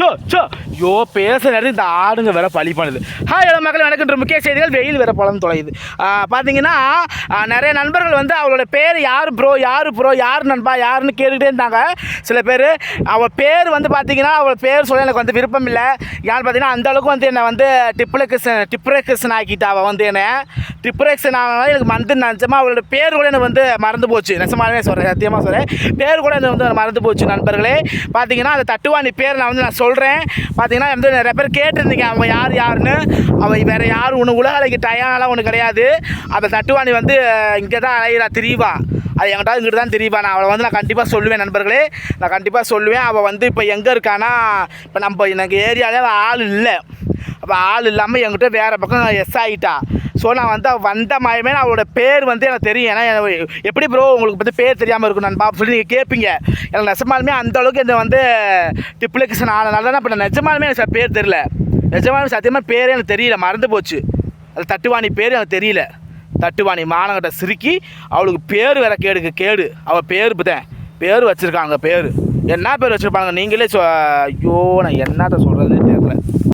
So so யோ பேச நேரத்தில் இந்த ஆடுங்க வேற பழி பண்ணுது. ஹாய் ஹலோ மக்கள் வணக்கன்ற முக்கிய செய்திகள் வெயில் வேற பழம் தொலையுது. பார்த்தீங்கன்னா நிறைய நண்பர்கள் வந்து அவளோட பேர் யார் ப்ரோ யார் ப்ரோ யார் நண்பா யாருன்னு கேட்டுக்கிட்டே இருந்தாங்க. சில பேர் அவள் பேர் வந்து பார்த்தீங்கன்னா அவள் பேர் சொல்ல எனக்கு வந்து விருப்பம் இல்லை. யார் பார்த்தீங்கன்னா அந்த அளவுக்கு வந்து என்னை வந்து டிப்ரேக்கன் டிப்ரேக்கன் ஆக்கிட்டா அவள் வந்து என்னை. டிப்ரெக்ஷன் ஆனாலும் எனக்கு வந்து நினச்சமா அவளோட பேர் கூட எனக்கு வந்து மறந்து போச்சு. நிஜமாவே சொல்கிறேன் சத்தியமாக சொல்கிறேன் பேர் கூட எனக்கு வந்து மறந்து போச்சு நண்பர்களே. பார்த்தீங்கன்னா அந்த தட்டுவாணி பேர் நான் வந்து நான் சொல் சொல்கிறேன் பார்த்தீங்கன்னா வந்து நிறைய பேர் கேட்டிருந்தீங்க அவங்க யார் யாருன்னு. அவன் வேறு யாரும் ஒன்று உலகலைக்கு டயாலாம் ஒன்று கிடையாது. அந்த தட்டுவாணி வந்து இங்கே தான் அலையிறா திரிவா. அது என்கிட்ட இங்கிட்டு தான் தெரியுமா நான் அவளை வந்து நான் கண்டிப்பாக சொல்லுவேன் நண்பர்களே. நான் கண்டிப்பாக சொல்லுவேன். அவள் வந்து இப்போ எங்கே இருக்கானா இப்போ நம்ம எனக்கு ஏரியாவில் ஆள் இல்லை. அப்போ ஆள் இல்லாமல் என்கிட்ட வேறு பக்கம் எஸ் ஆகிட்டா ஸோ நான் வந்து வந்த மாயமே அவளோட பேர் வந்து எனக்கு தெரியும். ஏன்னா எனக்கு எப்படி ப்ரோ உங்களுக்கு பற்றி பேர் தெரியாமல் இருக்கும்? நண்பா சொல்லி நீங்கள் கேட்பீங்க எனக்கு நெசமாலுமே அந்தளவுக்கு இந்த வந்து டிப்ளிகேஷன் ஆனதுனால தான் இப்போ நான் நிஜமாலுமே எனக்கு பேர் தெரில நிஜமாலுமே சத்தியமாக பேரே எனக்கு தெரியல. மறந்து போச்சு. அது தட்டுவாணி பேர் எனக்கு தெரியல. தட்டுவாணி மானங்கிட்ட சிரிக்கி அவளுக்கு பேர் வேற கேடுக்கு கேடு. அவள் பேர் தான் பேர் வச்சுருக்காங்க பேர். என்ன பேர் வச்சுருப்பாங்க நீங்களே சொ ஐயோ நான் என்னத்த சொல்கிறதுன்னு தெரியல.